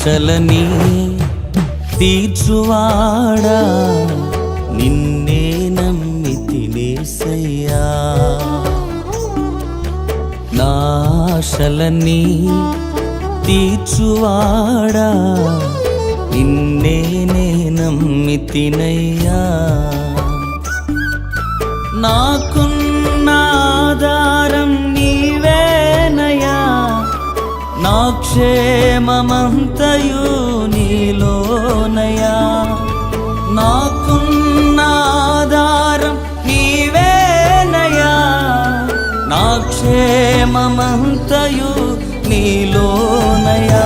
ఆశలని తీర్చువాడా? నిన్నే నమ్మి తినేసయ్యా. నాశలని తీర్చువాడా? నిన్నే నమ్మి తినయ్యా. నాకు క్షేమమంతయు నీలోనయా నాకున్నాధారం నీవేనయా నా క్షేమమంతయు నీలోనయా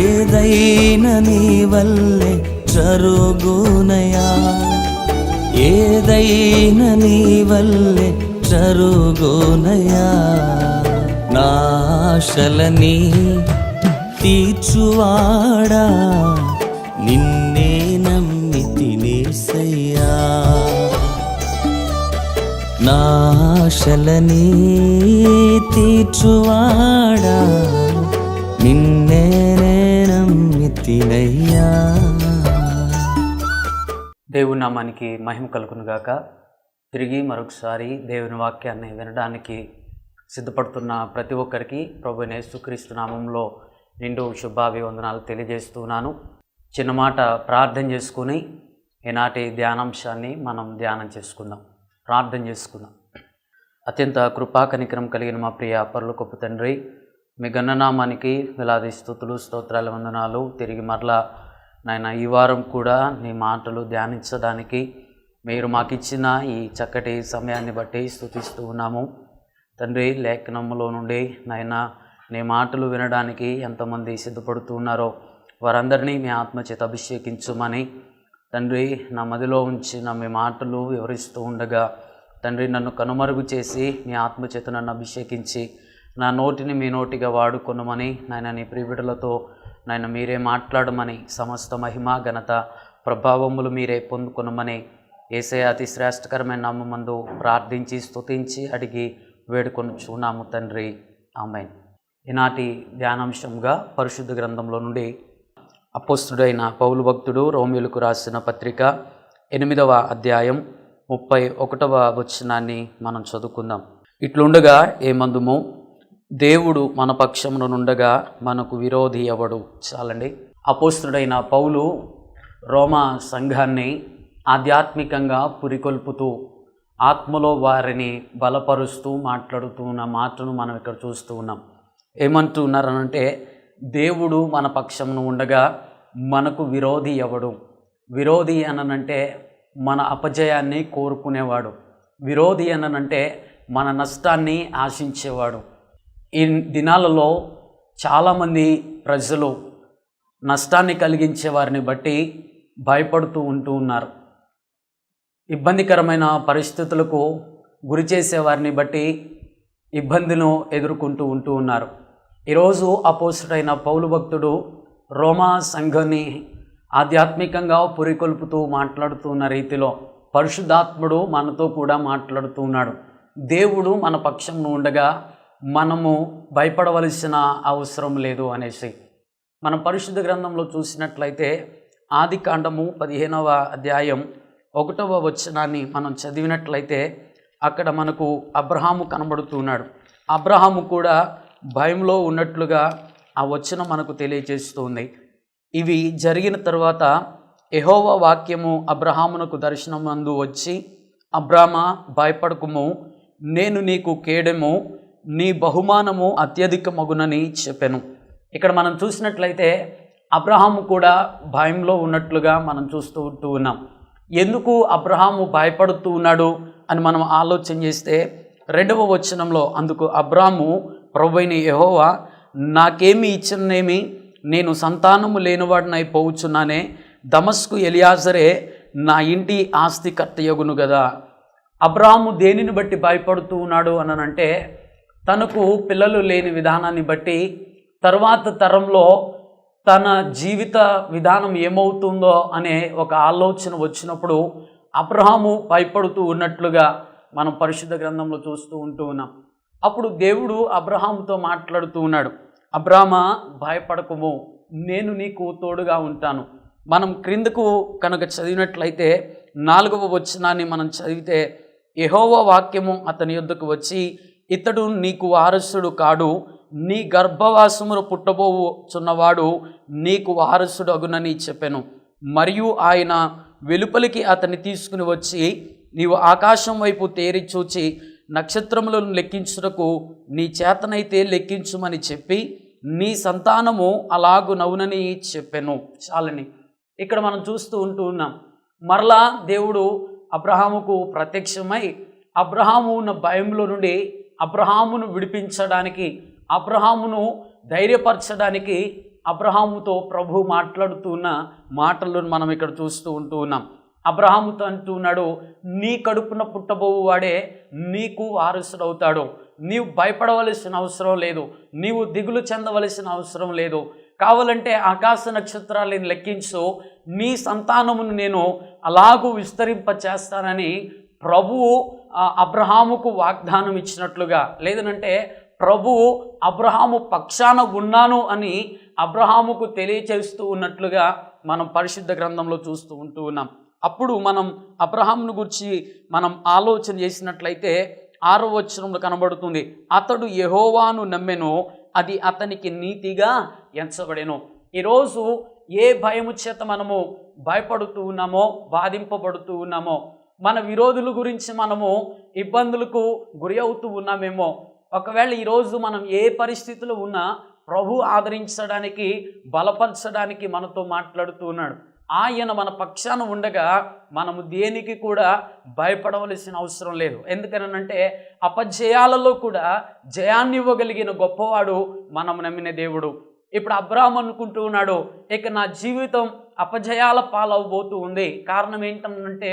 ఏదైనా నీ వల్లే జరుగునయా ఏదైనా నీ వల్లే జరుగునయా నాశలని తీర్చువాడా? నిన్నే నమ్మి తినేసయ్యా. నాశలని తీర్చువాడా? నిన్నే నమ్మి తినయ్యా. దేవుని నామానికి మహిమ కలుగునుగాక. తిరిగి మరొకసారి దేవుని వాక్యాన్ని వినడానికి సిద్ధపడుతున్న ప్రతి ఒక్కరికి ప్రభు యేసుక్రీస్తు నామంలో నిండు శుభాభివందనాలు తెలియజేస్తున్నాను. చిన్న మాట ప్రార్థన చేసుకుని ఈనాటి ధ్యానాంశాన్ని మనం ధ్యానం చేసుకుందాం. ప్రార్థన చేసుకుందాం. అత్యంత కృపా కనికరం కలిగిన మా ప్రియ పర్లకొప్పు తండ్రి మీ గణనామానికి వేలాది స్థుతులు స్తోత్రాల వందనాలు తిరిగి మరలా నాయన ఈ వారం కూడా నీ మాటలు ధ్యానించడానికి మీరు మాకిచ్చిన ఈ చక్కటి సమయాన్ని బట్టి స్థుతిస్తూ ఉన్నాము. తండ్రి లేఖనములో నుండి నాయన నీ మాటలు వినడానికి ఎంతమంది సిద్ధపడుతూ ఉన్నారో వారందరినీ మీ ఆత్మచేత అభిషేకించుమని తండ్రి నా మదిలో ఉంచిన మీ మాటలు వివరిస్తూ ఉండగా తండ్రి నన్ను కనుమరుగు చేసి మీ ఆత్మచేత నన్ను అభిషేకించి నా నోటిని మీ నోటిగా వాడుకొనమని నాయన నీ ప్రియుడులతో నాయన మీరే మాట్లాడమని సమస్త మహిమ ఘనత ప్రభావములు మీరే పొందుకొనమని ఏసే అతి శ్రేష్టకరమైన నమ్మమందు ప్రార్థించి స్తుతించి అడిగి వేడుకొని చూనాము తండ్రి. ఆమె ఈనాటి ధ్యానాంశంగా పరిశుద్ధ గ్రంథంలో నుండి అపోస్తుడైన పౌలు భక్తుడు రోమిలకు రాసిన పత్రిక ఎనిమిదవ అధ్యాయం ముప్పై ఒకటవ వచనాన్ని మనం చదువుకుందాం. ఇట్లుండగా ఏమందుము? దేవుడు మన పక్షంలో నుండగా మనకు విరోధి ఎవడు? చాలండి. అపోస్తుడైన పౌలు రోమా సంఘాన్ని ఆధ్యాత్మికంగా పురికొల్పుతూ ఆత్మలో వారిని బలపరుస్తూ మాట్లాడుతూ ఉన్న మాటను మనం ఇక్కడ చూస్తూ ఉన్నాం. ఏమంటున్నారనంటే దేవుడు మన పక్షమును ఉండగా మనకు విరోధి ఎవడు? విరోధి అననంటే మన అపజయాన్ని కోరుకునేవాడు. విరోధి అననంటే మన నష్టాన్ని ఆశించేవాడు. ఈ దినాలలో చాలామంది ప్రజలు నష్టాన్ని కలిగించే వారిని బట్టి భయపడుతూ ఉంటూ ఉన్నారు. ఇబ్బందికరమైన పరిస్థితులకు గురి చేసే వారిని బట్టి ఇబ్బందులను ఎదుర్కొంటూ ఉంటూ ఉన్నారు. ఈరోజు అపోసుడైన పౌలు భక్తుడు రోమా సంఘాన్ని ఆధ్యాత్మికంగా పురికొల్పుతూ మాట్లాడుతున్న రీతిలో పరిశుద్ధాత్ముడు మనతో కూడా మాట్లాడుతూ ఉన్నాడు. దేవుడు మన పక్షంలో ఉండగా మనము భయపడవలసిన అవసరం లేదు అనేసి. మనం పరిశుద్ధ గ్రంథంలో చూసినట్లయితే ఆది కాండము పదిహేనవ అధ్యాయం ఒకటవ వచనాన్ని మనం చదివినట్లయితే అక్కడ మనకు అబ్రహాము కనబడుతున్నాడు అబ్రహాము కూడా భయంలో ఉన్నట్లుగా ఆ వచనం మనకు తెలియజేస్తుంది. ఇవి జరిగిన తర్వాత ఎహోవ వాక్యము అబ్రహామునకు దర్శనమందు వచ్చి అబ్రామ భయపడకుము. నేను నీకు కేడెము. నీ బహుమానము అత్యధిక మగునని చెప్పాను. ఇక్కడ మనం చూసినట్లయితే అబ్రహాము కూడా భయంలో ఉన్నట్లుగా మనం చూస్తూ ఉంటూ ఉన్నాం. ఎందుకు అబ్రహాము భయపడుతూ ఉన్నాడు అని మనం ఆలోచన చేస్తే రెండవ వచనంలో అందుకు అబ్రాము ప్రభువైన యహోవా నాకేమి ఇచ్చిననేమి నేను సంతానము లేనివాడినై పోవుచున్నానే? దమస్కు ఎలియాజరే నా ఇంటి ఆస్తి కర్తయగును కదా అబ్రాము దేనిని బట్టి భయపడుతూ ఉన్నాడు అనంటే తనకు పిల్లలు లేని విధానాన్ని బట్టి తర్వాత తరంలో తన జీవిత విధానం ఏమవుతుందో అనే ఒక ఆలోచన వచ్చినప్పుడు అబ్రహాము భయపడుతూ ఉన్నట్లుగా మనం పరిశుద్ధ గ్రంథంలో చూస్తూ ఉంటూ ఉన్నాం. అప్పుడు దేవుడు అబ్రహాముతో మాట్లాడుతూ ఉన్నాడు. అబ్రామ భయపడకము. నేను నీకు తోడుగా ఉంటాను. మనం క్రిందకు కనుక చదివినట్లయితే నాలుగవ వచనాన్ని మనం చదివితే యహోవ వాక్యము అతని యొద్దకు వచ్చి ఇతడు నీకు వారసుడు కాడు. నీ గర్భవాసమును పుట్టబోచున్నవాడు నీకు వారసుడు అగునని చెప్పాను. మరియు ఆయన వెలుపలికి అతన్ని తీసుకుని వచ్చి నీవు ఆకాశం వైపు తేరి చూచి నక్షత్రములను లెక్కించుటకు నీ చేతనైతే లెక్కించుమని చెప్పి నీ సంతానము అలాగు నవ్వునని చెప్పాను. చాలని. ఇక్కడ మనం చూస్తూ ఉంటూ ఉన్నాం. మరలా దేవుడు అబ్రహాముకు ప్రత్యక్షమై అబ్రహాము ఉన్న భయంలో నుండి అబ్రహామును విడిపించడానికి అబ్రహామును ధైర్యపరచడానికి అబ్రహాముతో ప్రభు మాట్లాడుతున్న మాటలను మనం ఇక్కడ చూస్తూ ఉంటూ ఉన్నాం. అబ్రహాముతో అంటున్నాడు నీ కడుపున పుట్టబోవు వాడే నీకు వారసుడవుతాడు. నీవు భయపడవలసిన అవసరం లేదు. నీవు దిగులు చెందవలసిన అవసరం లేదు. కావాలంటే ఆకాశ నక్షత్రాలను లెక్కించు. నీ సంతానమును నేను అలాగూ విస్తరింప చేస్తానని ప్రభువు అబ్రహాముకు వాగ్దానం ఇచ్చినట్లుగా లేదనంటే ప్రభువు అబ్రహాము పక్షాన ఉన్నాను అని అబ్రహాముకు తెలియచేస్తూ ఉన్నట్లుగా మనం పరిశుద్ధ గ్రంథంలో చూస్తూ ఉంటూ ఉన్నాం. అప్పుడు మనం అబ్రహామును గురించి మనం ఆలోచన చేసినట్లయితే ఆరో వచనంలో కనబడుతుంది అతడు యహోవాను నమ్మెను అది అతనికి నీతిగా ఎంచబడెను. ఈరోజు ఏ భయము చేత మనము భయపడుతూ ఉన్నామో బాధింపబడుతూ ఉన్నామో మన విరోధుల గురించి మనము ఇబ్బందులకు గురి అవుతూ ఉన్నామేమో ఒకవేళ ఈరోజు మనం ఏ పరిస్థితిలో ఉన్నా ప్రభు ఆదరించడానికి బలపరచడానికి మనతో మాట్లాడుతూ ఉన్నాడు. ఆయన మన పక్షాన ఉండగా మనము దేనికి కూడా భయపడవలసిన అవసరం లేదు. ఎందుకనంటే అపజయాలలో కూడా జయాన్ని ఇవ్వగలిగిన గొప్పవాడు మనం నమ్మిన దేవుడు. ఇప్పుడు అబ్రాహం అనుకుంటూ ఉన్నాడు ఇక నా జీవితం అపజయాల పాలవబోతూ ఉంది. కారణం ఏంటంటే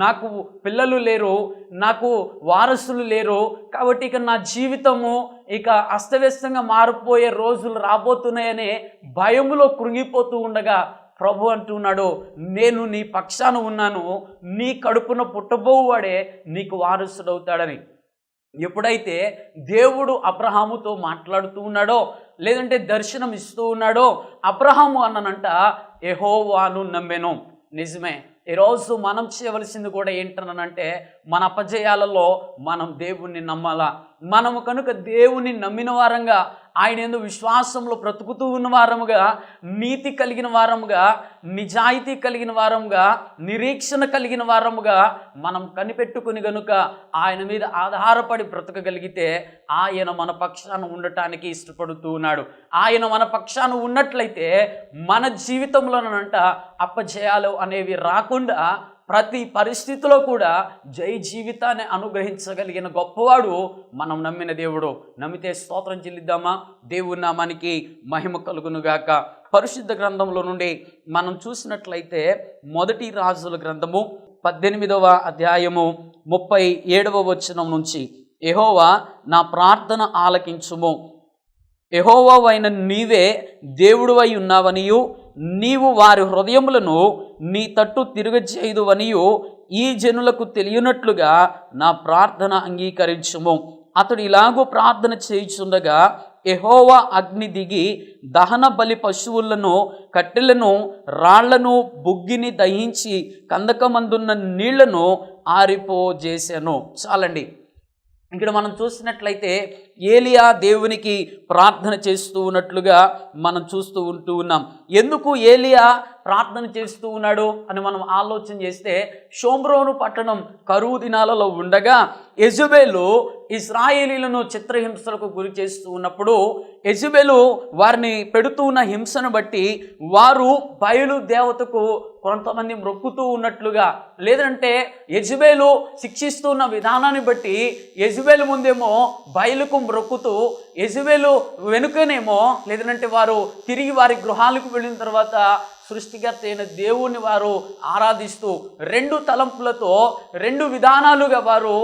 నాకు పిల్లలు లేరు నాకు వారసులు లేరు కాబట్టి ఇక నా జీవితము ఇక అస్తవ్యస్తంగా మారిపోయే రోజులు రాబోతున్నాయనే భయములో కృంగిపోతూ ఉండగా ప్రభు అంటున్నాడు నేను నీ పక్షాన ఉన్నాను నీ కడుపున పుట్టబోవాడే నీకు వారసుడవుతాడని. ఎప్పుడైతే దేవుడు అబ్రహాముతో మాట్లాడుతూ ఉన్నాడో లేదంటే దర్శనం ఇస్తూ ఉన్నాడో అబ్రహాము అన్ననంట ఎహోవాను నమ్మెను. నిజమే. ఈరోజు మనం చేయవలసింది కూడా ఏంటనంటే మన అపజయాలలో మనం దేవుణ్ణి నమ్మాలా? మనము కనుక దేవుని నమ్మిన వారంగా ఆయన ఎందు విశ్వాసంలో బ్రతుకుతూ ఉన్న వారముగా నీతి కలిగిన వారముగా నిజాయితీ కలిగిన వారముగా నిరీక్షణ కలిగిన వారముగా మనం కనిపెట్టుకుని గనుక ఆయన మీద ఆధారపడి బ్రతకగలిగితే ఆయన మన పక్షాన ఉండటానికి ఇష్టపడుతూ ఉన్నాడు. ఆయన మన పక్షాన ఉన్నట్లయితే మన జీవితంలోనంట అప్పజయాలు అనేవి రాకుండా ప్రతి పరిస్థితిలో కూడా జై జీవితాన్ని అనుగ్రహించగలిగిన గొప్పవాడు మనం నమ్మిన దేవుడు. నమ్మితే స్తోత్రం చెల్లిద్దామా? దేవుని నామానికి మహిమ కలుగునుగాక. పరిశుద్ధ గ్రంథంలో నుండి మనం చూసినట్లయితే మొదటి రాజుల గ్రంథము పద్దెనిమిదవ అధ్యాయము ముప్పై ఏడవ వచనం నుంచి ఎహోవా నా ప్రార్థన ఆలకించుము. ఎహోవా అయిన నీవే దేవుడువై ఉన్నావనియు నీవు వారి హృదయములను నీ తట్టు తిరగచేయుదువనియు ఈ జనులకు తెలియనట్లుగా నా ప్రార్థన అంగీకరించుము. అతడు ఇలాగూ ప్రార్థన చేయుచుండగా ఎహోవా అగ్ని దిగి దహన బలి పశువులను కట్టెలను రాళ్ళను బుగ్గిని దహించి కందకమందున్న నీళ్ళను ఆరిపోజేశాను చాలండి. ఇక్కడ మనం చూసినట్లయితే ఏలియా దేవునికి ప్రార్థన చేస్తూ ఉన్నట్లుగా మనం చూస్తూ ఉంటూ ఉన్నాం. ఎందుకు ఏలియా ప్రార్థన చేస్తూ ఉన్నాడు అని మనం ఆలోచన చేస్తే షోమ్రోను పట్టణం కరువు దినాలలో ఉండగా యజుబేలు ఇస్రాయేలీలను చిత్రహింసలకు గురి చేస్తూ ఉన్నప్పుడు యజుబేలు వారిని పెడుతూ ఉన్న హింసను బట్టి వారు బయలు దేవతకు కొంతమంది మొక్కుతూ ఉన్నట్లుగా లేదంటే యజుబేలు శిక్షిస్తున్న విధానాన్ని బట్టి యజుబేలు ముందేమో బయలుకు మొక్కుతూ యజువేలు వెనుకనేమో లేదంటే వారు తిరిగి వారి గృహాలకు వెళ్ళిన తర్వాత సృష్టికర్త అయిన దేవుని వారు ఆరాధిస్తూ రెండు తలంపులతో రెండు విధానాలుగా వారు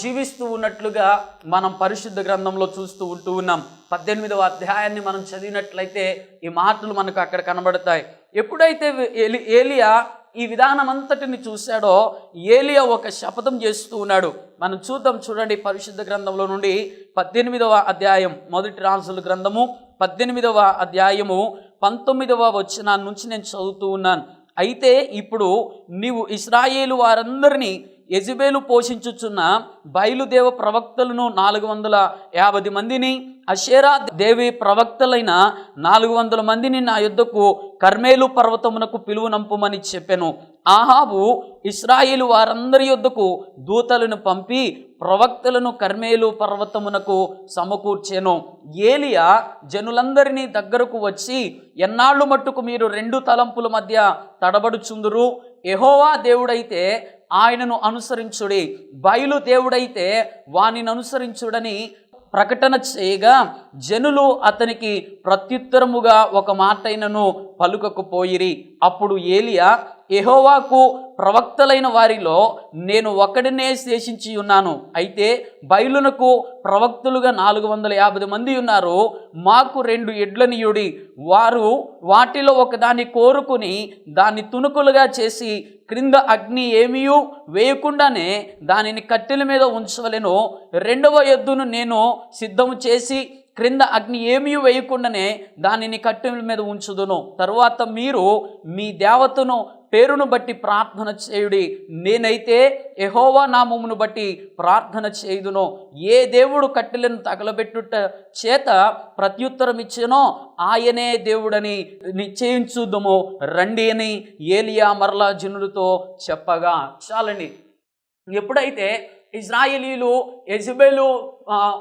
జీవిస్తూ ఉన్నట్లుగా మనం పరిశుద్ధ గ్రంథంలో చూస్తూ ఉంటూ ఉన్నాం. పద్దెనిమిదవ అధ్యాయాన్ని మనం చదివినట్లయితే ఈ మాటలు మనకు అక్కడ కనబడతాయి. ఎప్పుడైతే ఏలి ఏలియా ఈ విధానం అంతటిని చూశాడో ఏలియా ఒక శపథం చేస్తూ ఉన్నాడు. మనం చూద్దాం చూడండి పరిశుద్ధ గ్రంథంలో నుండి పద్దెనిమిదవ అధ్యాయం మొదటి రాజుల గ్రంథము పద్దెనిమిదవ అధ్యాయము పంతొమ్మిదవ వచ్చిన నుంచి నేను చదువుతూ ఉన్నాను. అయితే ఇప్పుడు నీవు ఇస్రాయేలు వారందరినీ యజబేలు పోషించుచున్న బయలుదేవ ప్రవక్తలను నాలుగు వందల యాభై మందిని అషేరా దేవి ప్రవక్తలైన నాలుగు వందల మందిని నా యుద్ధకు కర్మేలు పర్వతమునకు పిలువనంపమని చెప్పాను. ఆహాబు ఇస్రాయిలు వారందరి యొద్దకు దూతలను పంపి ప్రవక్తలను కర్మేలు పర్వతమునకు సమకూర్చెను. ఏలియా జనులందరినీ దగ్గరకు వచ్చి ఎన్నాళ్ళు మట్టుకు మీరు రెండు తలంపుల మధ్య తడబడుచుందురు? ఎహోవా దేవుడైతే ఆయనను అనుసరించుడి. బయలు దేవుడైతే వానిని అనుసరించుడని ప్రకటన చేయగా జనులు అతనికి ప్రత్యుత్తరముగా ఒక మాటైనను పలుకకపోయిరి. అప్పుడు ఏలియా ఎహోవాకు ప్రవక్తలైన వారిలో నేను ఒకడినే శేషించి ఉన్నాను. అయితే బయలునకు ప్రవక్తులుగా నాలుగు వందల యాభై మంది ఉన్నారు. మాకు రెండు ఎడ్లనియుడి. వారు వాటిలో ఒకదాన్ని కోరుకుని దాన్ని తునుకులుగా చేసి క్రింద అగ్ని ఏమీయూ వేయకుండానే దానిని కట్టెల మీద ఉంచవలను. రెండవ ఎద్దును నేను సిద్ధము చేసి క్రింద అగ్ని ఏమీ వేయకుండానే దానిని కట్టెల మీద ఉంచుదును. తరువాత మీరు మీ దేవతను పేరును బట్టి ప్రార్థన చేయుడి. నేనైతే ఎహోవా నామమును బట్టి ప్రార్థన చేయుదును. ఏ దేవుడు కట్టెలను తగలబెట్టుట చేత ప్రత్యుత్తరం ఇచ్చినో ఆయనే దేవుడని నిశ్చయించుదము. రండి అని ఏలియా మరలా జనులతో చెప్పగా చాలండి. ఎప్పుడైతే ఇజ్రాయేలీలు యజబేలు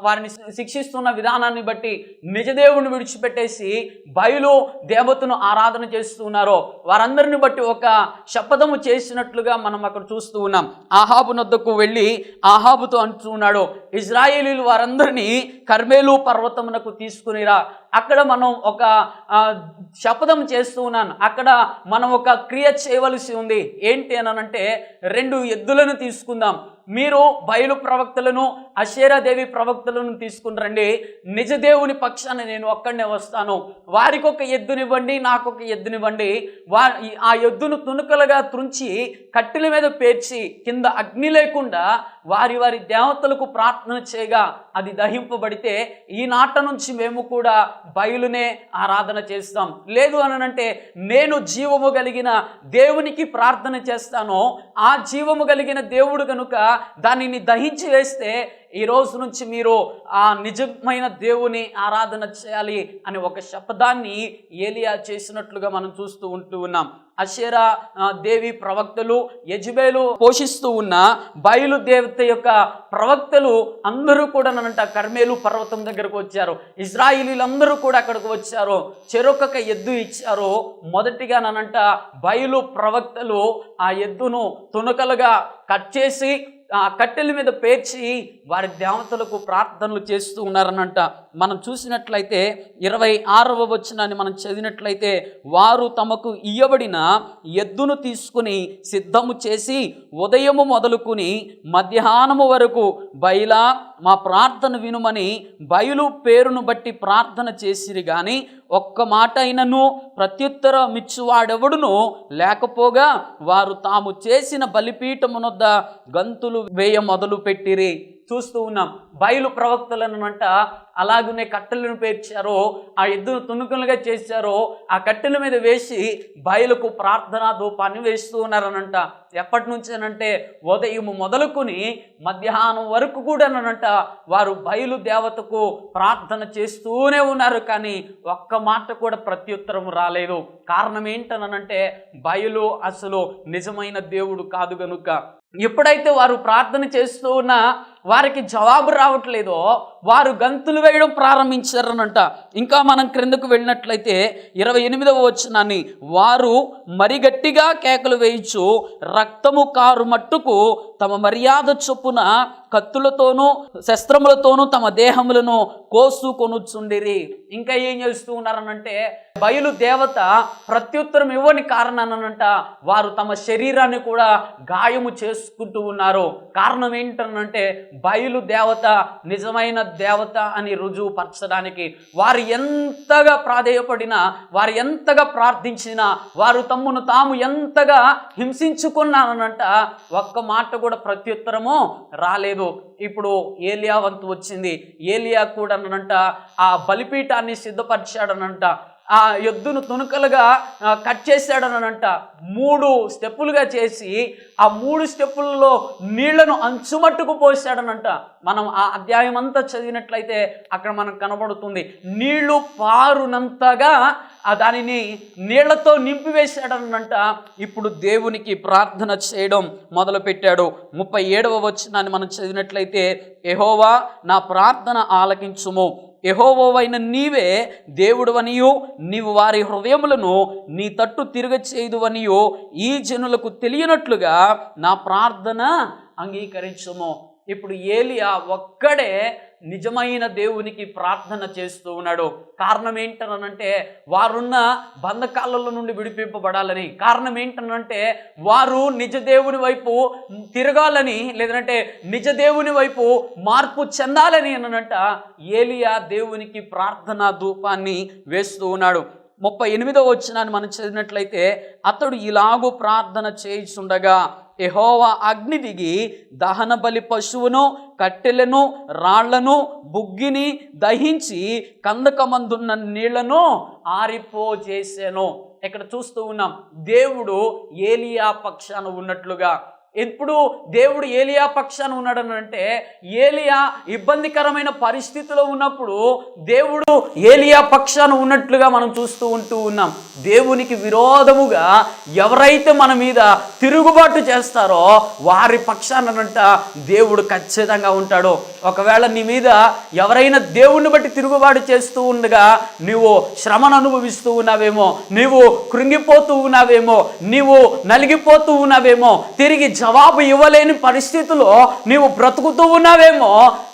వారిని శిక్షిస్తున్న విధానాన్ని బట్టి నిజదేవుని విడిచిపెట్టేసి బయలు దేవతను ఆరాధన చేస్తున్నారో. వారందరిని బట్టి ఒక శపథము చేసినట్లుగా మనం అక్కడ చూస్తూ ఉన్నాం. ఆహాబు నొద్దకు వెళ్ళి ఆహాబుతో అంటున్నాడు ఇజ్రాయేలీలు వారందరినీ కర్మేలు పర్వతమునకు తీసుకునిరా అక్కడ మనం ఒక శపథం చేస్తూ ఉన్నాను. అక్కడ మనం ఒక క్రియ చేయవలసి ఉంది. ఏంటి అని అంటే రెండు ఎద్దులను తీసుకుందాం. మీరు బయలు ప్రవక్తలను అషేరాదేవి ప్రవక్తలను తీసుకుని రండి. నిజదేవుని పక్షాన నేను ఒక్కడనే వస్తాను. వారికి ఒక ఎద్దునివ్వండి నాకు ఒక ఎద్దునివ్వండి. వా ఆ ఎద్దును తునుకలుగా త్రుంచి కట్టెల మీద పేర్చి కింద అగ్ని లేకుండా వారి వారి దేవతలకు ప్రార్థన చేయగా అది దహింపబడితే ఈ నాట నుంచి మేము కూడా బయలునే ఆరాధన చేస్తాం. లేదు అనంటే నేను జీవము కలిగిన దేవునికి ప్రార్థన చేస్తాను. ఆ జీవము కలిగిన దేవుడు కనుక దానిని దహించి వేస్తే ఈ రోజు నుంచి మీరు ఆ నిజమైన దేవుని ఆరాధన చేయాలి అని ఒక శపథాన్ని ఏలియా చేసినట్లుగా మనం చూస్తూ ఉంటూ ఉన్నాం. అషేరా దేవి ప్రవక్తలు యజ్బేలు పోషిస్తూ ఉన్న బయలు దేవత యొక్క ప్రవక్తలు అందరూ కూడా నంట కర్మేలు పర్వతం దగ్గరకు వచ్చారు. ఇజ్రాయిలీలందరూ కూడా అక్కడికి వచ్చారు. చెరొక ఎద్దు ఇచ్చారు. మొదటిగా నన్నంట బయలు ప్రవక్తలు ఆ ఎద్దును తునకలుగా కట్ చేసి ఆ కట్టెల మీద పేర్చి వారి దేవతలకు ప్రార్థనలు చేస్తూ ఉన్నారనంట. మనం చూసినట్లయితే ఇరవై ఆరవ వచనాన్ని మనం చదివినట్లయితే వారు తమకు ఇయ్యబడిన ఎద్దును తీసుకుని సిద్ధము చేసి ఉదయము మొదలుకుని మధ్యాహ్నము వరకు బయలా మా ప్రార్థన వినుమని బయలు పేరును బట్టి ప్రార్థన చేసిరి కానీ ఒక్క మాట అయినను ప్రత్యుత్తరమిచ్చువాడెవడును లేకపోగా వారు తాము చేసిన బలిపీఠమునొద్ద గంతులు వేయ మొదలు పెట్టిరి చూస్తూ ఉన్నాం. బయలు ప్రవక్తలను అంట అలాగనే కట్టెలను పేర్చారో ఆ ఎద్దును తుణుకులుగా చేశారో ఆ కట్టెల మీద వేసి బయలుకు ప్రార్థనా ధూపాన్ని వేస్తూ ఉన్నారనంట. ఎప్పటి నుంచి అనంటే ఉదయం మొదలుకొని మధ్యాహ్నం వరకు కూడానంట వారు బయలు దేవతకు ప్రార్థన చేస్తూనే ఉన్నారు. కానీ ఒక్క మాట కూడా ప్రత్యుత్తరం రాలేదు. కారణం ఏంటనంటే బయలు అసలు నిజమైన దేవుడు కాదు గనుక. ఎప్పుడైతే వారు ప్రార్థన చేస్తూ ఉన్నా వారికి జవాబు రావట్లేదో వారు గంతులు వేయడం ప్రారంభించారనంట. ఇంకా మనం క్రిందకు వెళ్ళినట్లయితే ఇరవై ఎనిమిదవ వచ్చినాన్ని వారు మరి గట్టిగా కేకలు వేయించు రక్తము కారు మట్టుకు తమ మర్యాద చొప్పున కత్తులతోనూ శస్త్రములతోనూ తమ దేహములను కోసుకొనుచుండిరి. ఇంకా ఏం చేస్తూ ఉన్నారనంటే బయలు దేవత ప్రత్యుత్తరం ఇవ్వని కారణానంట వారు తమ శరీరాన్ని కూడా గాయము చేసుకుంటూ ఉన్నారు. కారణం ఏంటనంటే బయలు దేవత నిజమైన దేవత అని రుజువు పరచడానికి వారు ఎంతగా ప్రాధేయపడినా వారు ఎంతగా ప్రార్థించినా వారు తమ్మును తాము ఎంతగా హింసించుకున్నానంట ఒక్క మాట కూడా ప్రత్యుత్తరము రాలేదు. ఇప్పుడు ఏలియా వంతు వచ్చింది. ఏలియా కూడా అనంట ఆ బలిపీఠాన్ని సిద్ధపరిచాడనంట. ఆ ఎద్దును తునుకలుగా కట్ చేశాడనంట. మూడు స్టెప్పులుగా చేసి ఆ మూడు స్టెప్పులలో నీళ్ళను అంచుమట్టుకు పోసాడనంట మనం ఆ అధ్యాయం అంతా చదివినట్లయితే అక్కడ మనకు కనబడుతుంది. నీళ్ళు పారునంతగా ఆ దానిని నీళ్ళతో నింపివేశాడనంట. ఇప్పుడు దేవునికి ప్రార్థన చేయడం మొదలుపెట్టాడు. ముప్పై ఏడవ వచ్చినాన్ని మనం చదివినట్లయితే ఎహోవా నా ప్రార్థన ఆలకించుము. యహోవోవైన నీవే దేవుడువనియు నీవు వారి హృదయములను నీ తట్టు తిరగచేయుదువనియు ఈ జనులకు తెలియనట్లుగా నా ప్రార్థన అంగీకరించము. ఇప్పుడు ఏలియా ఒక్కడే నిజమైన దేవునికి ప్రార్థన చేస్తూ ఉన్నాడు. కారణం ఏంటనంటే వారున్న బంధకాలలో నుండి విడిపింపబడాలని. కారణం ఏంటనంటే వారు నిజ దేవుని వైపు తిరగాలని లేదంటే నిజ దేవుని వైపు మార్పు చెందాలని అనంట ఏలియా దేవునికి ప్రార్థనా ధూపాన్ని వేస్తూ ఉన్నాడు. ముప్పై ఎనిమిదో వచ్చినాన్ని మనం చదివినట్లయితే అతడు ఇలాగూ ప్రార్థన చేయుచుండగా ఎహోవా అగ్ని దిగి దహన బలి పశువును కట్టెలను రాళ్ళను బుగ్గిని దహించి కందకమందున్న నీళ్ళను ఆరిపోజేసాను. ఇక్కడ చూస్తూ ఉన్నాం దేవుడు ఏలియా పక్షాన ఉన్నట్లుగా ఎప్పుడు దేవుడు ఏలియా పక్షాన ఉన్నాడనంటే ఏలియా ఇబ్బందికరమైన పరిస్థితిలో ఉన్నప్పుడు దేవుడు ఏలియా పక్షాన ఉన్నట్లుగా మనం చూస్తూ ఉంటూ ఉన్నాం. దేవునికి విరోధముగా ఎవరైతే మన మీద తిరుగుబాటు చేస్తారో వారి పక్షాననంట దేవుడు ఖచ్చితంగా ఉంటాడు. ఒకవేళ నీ మీద ఎవరైనా దేవుణ్ణి బట్టి తిరుగుబాటు చేస్తూ ఉండగా నీవు శ్రమను అనుభవిస్తూ ఉన్నావేమో నీవు కృంగిపోతూ ఉన్నావేమో నీవు నలిగిపోతూ ఉన్నావేమో తిరిగి జవాబు ఇవ్వలేని పరిస్థితిలో నీవు బ్రతుకుతూ ఉన్నావేమో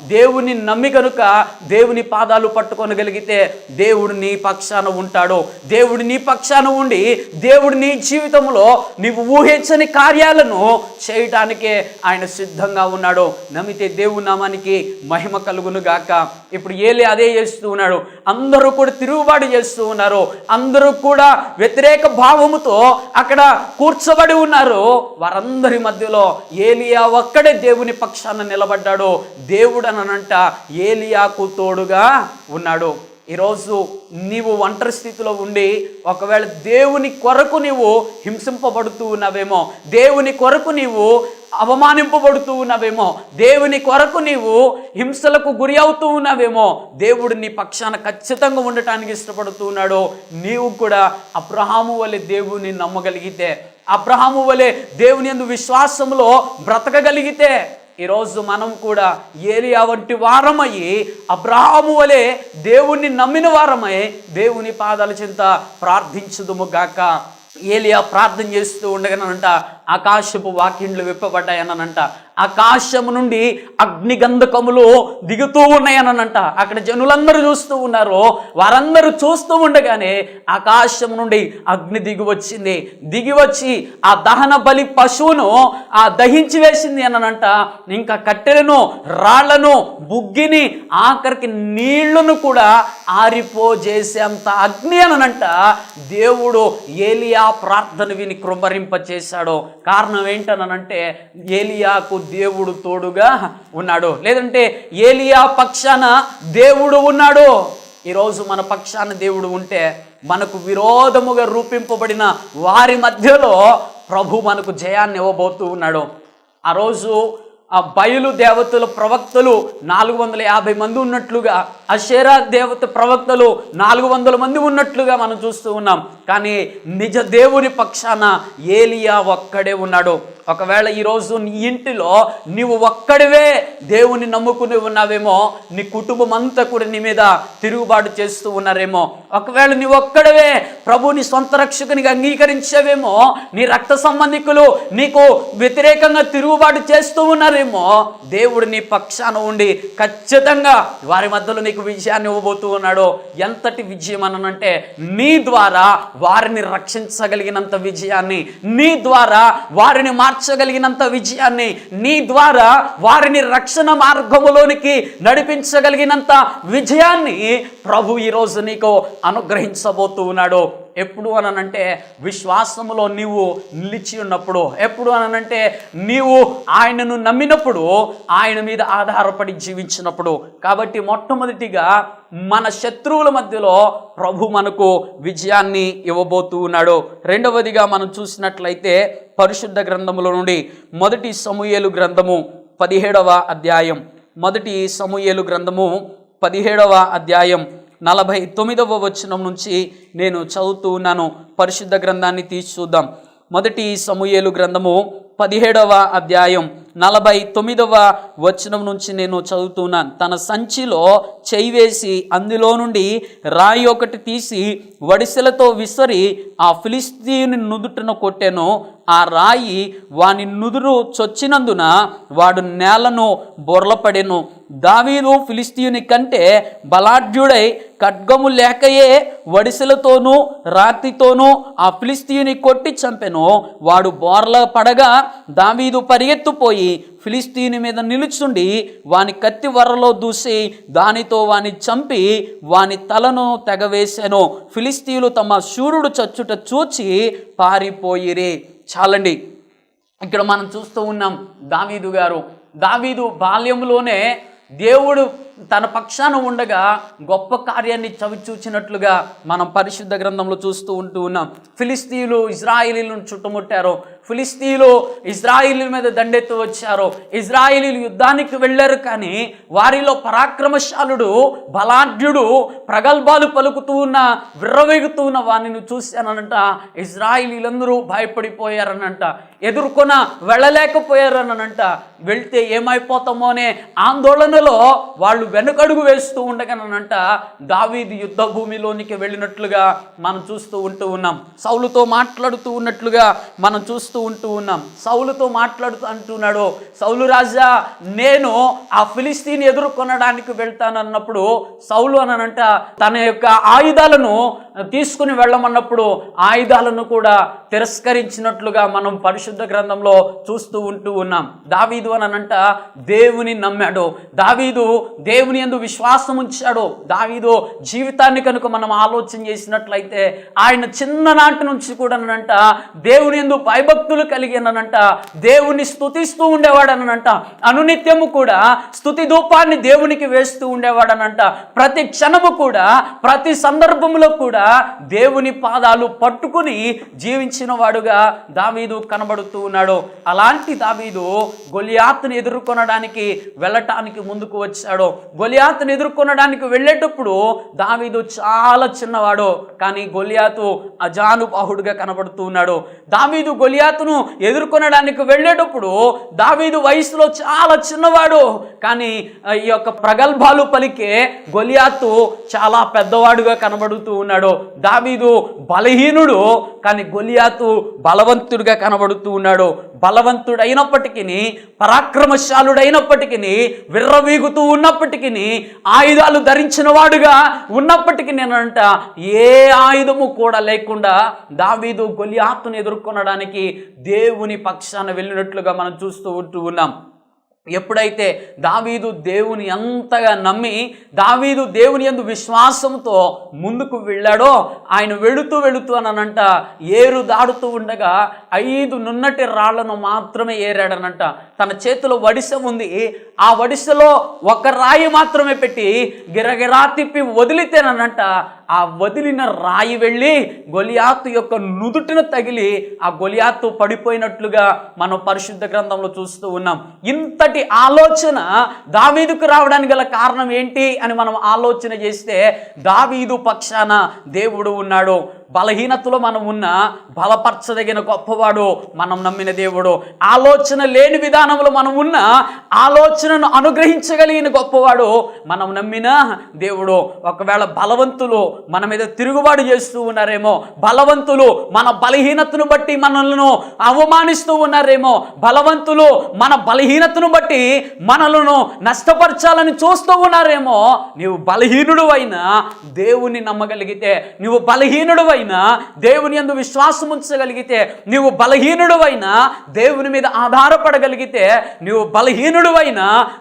దేవుని నమ్మి కనుక దేవుని పాదాలు పట్టుకొనగలిగితే దేవుడు నీ పక్షాన ఉంటాడు. దేవుడు నీ పక్షాన ఉండి దేవుడు నీ జీవితంలో నీవు ఊహించని కార్యాలను చేయటానికే ఆయన సిద్ధంగా ఉన్నాడు. నమ్మితే దేవుని నామానికి మహిమ కలుగును గాక. ఇప్పుడు ఏలి అదే చేస్తూ ఉన్నాడు. అందరూ కూడా తిరుగుబాటు చేస్తూ ఉన్నారు. అందరూ కూడా వ్యతిరేక భావముతో అక్కడ కూర్చోబడి ఉన్నారు. వారందరి మధ్యలో ఏలియా ఒక్కడే దేవుని పక్షాన నిలబడ్డాడు. దేవుడు అనంట ఏలియాకు తోడుగా ఉన్నాడు. ఈరోజు నీవు ఒంటరి స్థితిలో ఉండి ఒకవేళ దేవుని కొరకు నీవు హింసింపబడుతూ ఉన్నావేమో దేవుని కొరకు నీవు అవమానింపబడుతూ ఉన్నావేమో దేవుని కొరకు నీవు హింసలకు గురి అవుతూ ఉన్నావేమో దేవుడు నీ పక్షాన ఖచ్చితంగా ఉండటానికి ఇష్టపడుతూ ఉన్నాడు. నీవు కూడా అబ్రహాము వలె దేవుని నమ్మగలిగితే అబ్రహాము వలె దేవుని యందు విశ్వాసంలో బ్రతకగలిగితే ఈరోజు మనం కూడా ఏలియా వంటి వారమయ్యి అబ్రహాము వలె దేవుణ్ణి నమ్మిన వారమై దేవుని పాదాల చింత ప్రార్థించుదుము గాక. ఏలియా ప్రార్థన చేస్తూ ఉండగానంట ఆకాశపు వాకిండ్లు విప్పబడ్డాయనంట ఆకాశము నుండి అగ్నిగంధకములు దిగుతూ ఉన్నాయనంట అక్కడ జనులందరూ చూస్తూ ఉన్నారు వారందరూ చూస్తూ ఉండగానే ఆకాశం నుండి అగ్ని దిగి వచ్చింది. దిగి వచ్చి ఆ దహన బలి పశువును ఆ దహించి వేసింది అనంట ఇంకా కట్టెలను రాళ్ళను బుగ్గిని ఆఖరికి నీళ్ళను కూడా ఆరిపోజేసేంత అగ్ని అనంట దేవుడు ఏలియా ప్రార్థన విని కృంభరింప చేశాడు కారణం ఏంటనంటే ఏలియాకు దేవుడు తోడుగా ఉన్నాడు. లేదంటే ఏలియా పక్షాన దేవుడు ఉన్నాడు. ఈరోజు మన పక్షాన దేవుడు ఉంటే మనకు విరోధముగా రూపింపబడిన వారి మధ్యలో ప్రభు మనకు జయాన్ని ఇవ్వబోతూ ఉన్నాడు. ఆ రోజు ఆ బయలు దేవతల ప్రవక్తలు నాలుగు వందల యాభై మంది ఉన్నట్లుగా అషేరా దేవత ప్రవక్తలు నాలుగు వందల మంది ఉన్నట్లుగా మనం చూస్తూ ఉన్నాం. కానీ నిజ దేవుని పక్షాన ఏలియా ఒక్కడే ఉన్నాడు. ఒకవేళ ఈరోజు నీ ఇంటిలో నీవు ఒక్కడివే దేవుని నమ్ముకుని ఉన్నావేమో నీ కుటుంబం అంతా కూడా నీ మీద తిరుగుబాటు చేస్తూ ఉన్నారేమో ఒకవేళ నీ ఒక్కడవే ప్రభుని సొంత రక్షకునిగా అంగీకరించావేమో నీ రక్త సంబంధికులు నీకు వ్యతిరేకంగా తిరుగుబాటు చేస్తూ ఉన్నారు. ఉన్నారేమో దేవుడు నీ పక్షాన ఉండి ఖచ్చితంగా వారి మధ్యలో నీకు విజయాన్ని ఇవ్వబోతూ ఉన్నాడో. ఎంతటి విజయం అనంటే నీ ద్వారా వారిని రక్షించగలిగినంత విజయాన్ని నీ ద్వారా వారిని మార్చగలిగినంత విజయాన్ని నీ ద్వారా వారిని రక్షణ మార్గములోనికి నడిపించగలిగినంత విజయాన్ని ప్రభు ఈరోజు నీకు అనుగ్రహించబోతూ ఉన్నాడు. ఎప్పుడు అనంటే విశ్వాసములో నీవు నిలిచి ఉన్నప్పుడు ఎప్పుడు అనంటే నీవు ఆయనను నమ్మినప్పుడు ఆయన మీద ఆధారపడి జీవించినప్పుడు. కాబట్టి మొట్టమొదటిగా మన శత్రువుల మధ్యలో ప్రభు మనకు విజయాన్ని ఇవ్వబోతూ ఉన్నాడు. రెండవదిగా మనం చూసినట్లయితే పరిశుద్ధ గ్రంథముల నుండి మొదటి సమూయేలు గ్రంథము పదిహేడవ అధ్యాయం. మొదటి సమూయేలు గ్రంథము పదిహేడవ అధ్యాయం. నలభై తొమ్మిదవ వచనం నుంచి నేను చదువుతూ ఉన్నాను. పరిశుద్ధ గ్రంథాన్ని తీసి చూద్దాం. మొదటి సమూయేలు గ్రంథము పదిహేడవ అధ్యాయం. నలభై తొమ్మిదవ వచనం నుంచి నేను చదువుతున్నాను. తన సంచిలో చేయి వేసి అందులో నుండి రాయి ఒకటి తీసి వడిసెలతో విసరి ఆ ఫిలిస్తీని నుదుటను కొట్టెను. ఆ రాయి వాని నుదురు చొచ్చినందున వాడు నేలను బొర్లపడెను దావీదు ఫిలిస్తీయుని కంటే బలాఢ్యుడై ఖడ్గము లేకయే వడిసెలతోనూ రాతితోనూ ఆ ఫిలిస్తీయుని కొట్టి చంపెను. వాడు బోర్ల పడగా దావీదు పరిగెత్తుపోయి ఫిలిస్తీని మీద నిలుచుండి వాని కత్తి వరలో దూసి దానితో వాని చంపి వాని తలను తెగవేశాను. ఫిలిస్తీలు తమ శూరుడు చచ్చుట చూచి పారిపోయిరే. చాలండి. ఇక్కడ మనం చూస్తూ ఉన్నాం దావీదు గారు. దావీదు బాల్యంలోనే దేవుడు తన పక్షాన ఉండగా గొప్ప కార్యాన్ని చవిచూచినట్లుగా మనం పరిశుద్ధ గ్రంథంలో చూస్తూ ఉంటూ ఉన్నాం. ఫిలిస్తీన్లు ఇజ్రాయిలీలను చుట్టుముట్టారు. ఫిలిస్తీన్లు ఇజ్రాయిలీ మీద దండెత్తు వచ్చారు. ఇజ్రాయిలీలు యుద్ధానికి వెళ్ళారు కానీ వారిలో పరాక్రమశాలుడు బలాఢ్యుడు ప్రగల్భాలు పలుకుతూ ఉన్న విర్రవేగుతూ ఉన్న వారిని చూశానంట. ఇజ్రాయిలీలందరూ భయపడిపోయారనంట. ఎదుర్కొన వెళ్ళలేకపోయారనంట. వెళ్తే ఏమైపోతామో అనే ఆందోళనలో వాళ్ళు వెనుకడుగు వేస్తూ ఉండగానంట దావీది యుద్ధ భూమిలోనికి వెళ్ళినట్లుగా మనం చూస్తూ ఉంటూ ఉన్నాం. సౌలుతో మాట్లాడుతూ ఉన్నట్లుగా మనం చూస్తూ ఉంటూ ఉన్నాం. సౌలుతో మాట్లాడుతూ అంటున్నాడు సౌలు రాజా నేను ఆ ఫిలిస్తీన్ ఎదుర్కొనడానికి వెళ్తానన్నప్పుడు సౌలు అనంట తన యొక్క ఆయుధాలను తీసుకుని వెళ్ళమన్నప్పుడు ఆయుధాలను కూడా తిరస్కరించినట్లుగా మనం పరిశుద్ధ గ్రంథంలో చూస్తూ ఉంటూ ఉన్నాం. దావీదు అనంట దేవుని నమ్మాడు. దావీదు దేవుని ఎందు విశ్వాసం ఉంచాడు. దావీదు జీవితాన్ని కనుక మనం ఆలోచన చేసినట్లయితే ఆయన చిన్ననాటి నుంచి కూడా అనంట దేవుని ఎందు భయభక్తులు కలిగినంట దేవుని స్థుతిస్తూ ఉండేవాడనంట అనునిత్యము కూడా స్థుతి ధూపాన్ని దేవునికి వేస్తూ ఉండేవాడనంట ప్రతి క్షణము కూడా ప్రతి సందర్భంలో కూడా దేవుని పాదాలు పట్టుకుని జీవించి వాడుగా దావీదు కనబడుతూ ఉన్నాడు. అలాంటి దావీదు గొలియాత్ని ఎదుర్కొనడానికి వెళ్ళటానికి ముందుకు వచ్చాడు. గొలియాత్ని ఎదుర్కొనడానికి వెళ్ళేటప్పుడు దావీదు చాలా చిన్నవాడు కానీ గొలియాతు అజానుబాహుడుగా కనబడుతూ ఉన్నాడు. దావీదు గొలియాతును ఎదుర్కొనడానికి వెళ్ళేటప్పుడు దావీదు వయసులో చాలా చిన్నవాడు కానీ ఈ యొక్క ప్రగల్భాలు పలికే గొలియాతు చాలా పెద్దవాడుగా కనబడుతూ ఉన్నాడు. దావీదు బలహీనుడు కానీ గొలియా గొలియాతు బలవంతుడిగా కనబడుతూ ఉన్నాడు. బలవంతుడైనప్పటికీ పరాక్రమశాలుడైనప్పటికీ విర్రవీగుతూ ఉన్నప్పటికీ ఆయుధాలు ధరించిన వాడుగా ఉన్నప్పటికీ నేనంట ఏ ఆయుధము కూడా లేకుండా దావీదు గొలియాత్తును ఎదుర్కొనడానికి దేవుని పక్షాన వెళ్ళినట్లుగా మనం చూస్తూ ఉంటూ ఉన్నాం. ఎప్పుడైతే దావీదు దేవుని ఎంతగా నమ్మి దావీదు దేవుని ఎందు విశ్వాసంతో ముందుకు వెళ్ళాడో ఆయన వెళుతూ వెళుతూ అనంట ఏరు దాడుతూ ఉండగా ఐదు నున్నటి రాళ్ళను మాత్రమే ఏరాడనంట. తన చేతిలో వడిస ఉంది. ఆ వడిసలో ఒక రాయి మాత్రమే పెట్టి గిరగిరా తిప్పి వదిలితేననంట. ఆ వదిలిన రాయి వెళ్ళి గొలియాతు యొక్క నుదుటిన తగిలి ఆ గొలియాతు పడిపోయినట్లుగా మనం పరిశుద్ధ గ్రంథంలో చూస్తూ ఉన్నాం. ఇంతటి ఆలోచన దావీదుకు రావడానికి గల కారణం ఏంటి అని మనం ఆలోచన చేస్తే దావీదు పక్షాన దేవుడు ఉన్నాడు. బలహీనతలో మనం ఉన్న బలపరచదగిన గొప్పవాడు మనం నమ్మిన దేవుడు. ఆలోచన లేని విధానంలో మనం ఉన్న ఆలోచనను అనుగ్రహించగలిగిన గొప్పవాడు మనం నమ్మిన దేవుడు. ఒకవేళ బలవంతులు మన మీద తిరుగుబాటు చేస్తూ ఉన్నారేమో బలవంతులు మన బలహీనతను బట్టి మనలను అవమానిస్తూ ఉన్నారేమో బలవంతులు మన బలహీనతను బట్టి మనలను నష్టపరచాలని చూస్తూ ఉన్నారేమో నీవు బలహీనుడు అయినా దేవుని నమ్మగలిగితే నీవు బలహీనుడు అయినా దేవుని ఎందు విశ్వాసం ఉంచగలిగితే నీవు బలహీనుడు దేవుని మీద ఆధారపడగలిగితే నీవు బలహీనుడు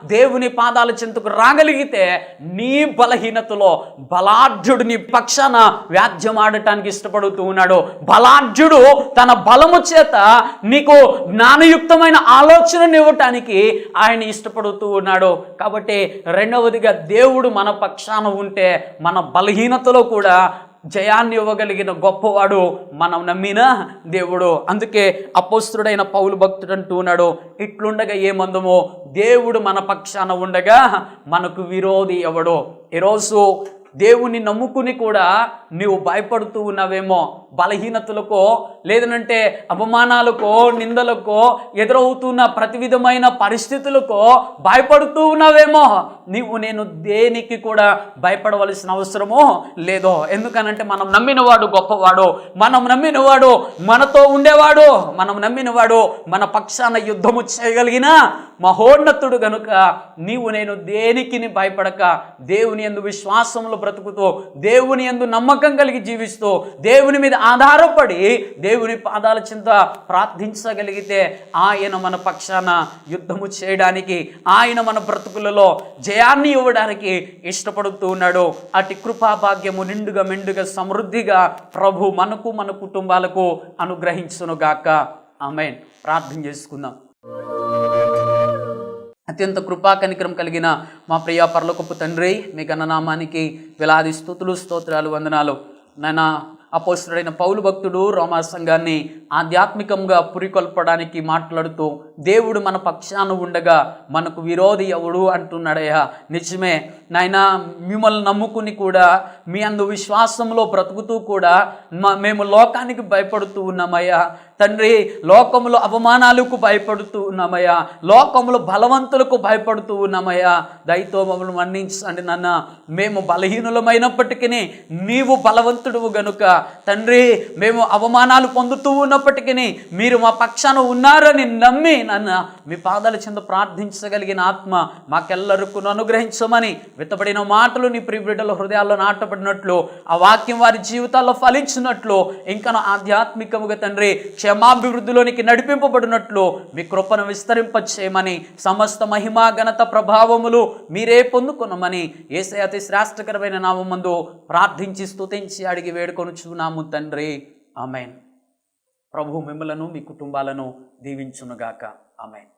దేవుని పాదాల చెంతకు రాగలిగితే నీ బలహీనతలో బలాఢ్యుడు నీ పక్షాన వ్యాధ్యమాడటానికి ఇష్టపడుతూ ఉన్నాడు. బలాఢ్యుడు తన బలము చేత నీకు జ్ఞానయుక్తమైన ఆలోచనను ఇవ్వటానికి ఆయన ఇష్టపడుతూ ఉన్నాడు. కాబట్టి రెండవదిగా దేవుడు మన పక్షాన ఉంటే మన బలహీనతలో కూడా జయాన్ని ఇవ్వగలిగిన గొప్పవాడు మనం నమ్మిన దేవుడు. అందుకే అపోస్తుడైన పౌలు భక్తుడు అంటూ ఉన్నాడు ఇట్లుండగా ఏమందమో? దేవుడు మన పక్షాన ఉండగా మనకు విరోధి ఎవడు? ఈరోజు దేవుని నమ్ముకుని కూడా నీవు భయపడుతూ ఉన్నావేమో? బలహీనతలకో లేదనంటే అవమానాలకో నిందలకో ఎదురవుతున్న ప్రతి విధమైన పరిస్థితులకో భయపడుతూ ఉన్నావేమో. నీవు నేను దేనికి కూడా భయపడవలసిన అవసరమో లేదో. ఎందుకనంటే మనం నమ్మినవాడు గొప్పవాడు మనం నమ్మినవాడు మనతో ఉండేవాడు మనం నమ్మినవాడు మన పక్షాన యుద్ధము చేయగలిగిన మహోన్నతుడు గనుక నీవు నేను దేనికి భయపడక దేవుని ఎందు విశ్వాసంలో బ్రతుకుతూ దేవుని ఎందు నమ్మకం కలిగి జీవిస్తూ దేవుని మీద ఆధారపడి దేవుని పాదాల చింత ప్రార్థించగలిగితే ఆయన మన పక్షాన యుద్ధము చేయడానికి ఆయన మన బ్రతుకులలో జయాన్ని ఇవ్వడానికి ఇష్టపడుతూ ఉన్నాడు. అటు కృపాభాగ్యము నిండుగా మెండుగా సమృద్ధిగా ప్రభు మనకు మన కుటుంబాలకు అనుగ్రహించునుగాక ఆమె ప్రార్థన చేసుకుందాం. అత్యంత కృపా కనికరం కలిగిన మా ప్రియ పరలోకపు తండ్రి మీ గణనామానికి వేలాది స్థుతులు స్తోత్రాలు వందనాలు. నాయన అపోస్తుడైన పౌలు భక్తుడు రోమా సంఘాన్ని ఆధ్యాత్మికంగా పురికొల్పడానికి మాట్లాడుతూ దేవుడు మన పక్షాన ఉండగా మనకు విరోధి ఎవడు? అంటున్నాడయ్యా. నిజమే. నాయన మిమ్మల్ని నమ్ముకుని కూడా మీ అందు విశ్వాసంలో బ్రతుకుతూ కూడా మ- మేము లోకానికి భయపడుతూ ఉన్నామయ్యా. తండ్రి లోకములో అవమానాలకు భయపడుతూ ఉన్నామయ్యా. లోకములు బలవంతులకు భయపడుతూ ఉన్నామయ్యా. దయతో మమ్మల్ని మన్నించండి నాన్న మేము బలహీనులమైనప్పటికీ నీవు బలవంతుడువు గనుక. తండ్రి మేము అవమానాలు పొందుతూ ఉన్నప్పటికీ మీరు మా పక్షాన ఉన్నారని నమ్మి నన్న మీ పాదాల చెంద ప్రార్థించగలిగిన ఆత్మ మాకెల్లరికూ అనుగ్రహించమని విత్తబడిన మాటలు నీ ప్రియబిడ్డల హృదయాల్లో నాటబడినట్లు ఆ వాక్యం వారి జీవితాల్లో ఫలించినట్లు ఇంకా ఆధ్యాత్మికముగా తండ్రి క్షమాభివృద్ధిలోనికి నడిపింపబడినట్లు మీ కృపను విస్తరింపచేయమని సమస్త మహిమా ఘనత ప్రభావములు మీరే పొందుకున్నామని ఏసే అతి శ్రేష్టకరమైన నామందు ప్రార్థించి స్తుతించి అడిగి వేడుకొని వేడుకొనుచున్నాము తండ్రి. ఆమెన్. ప్రభు మిమ్మలను మీ కుటుంబాలను దీవించునుగాక. ఆమెన్.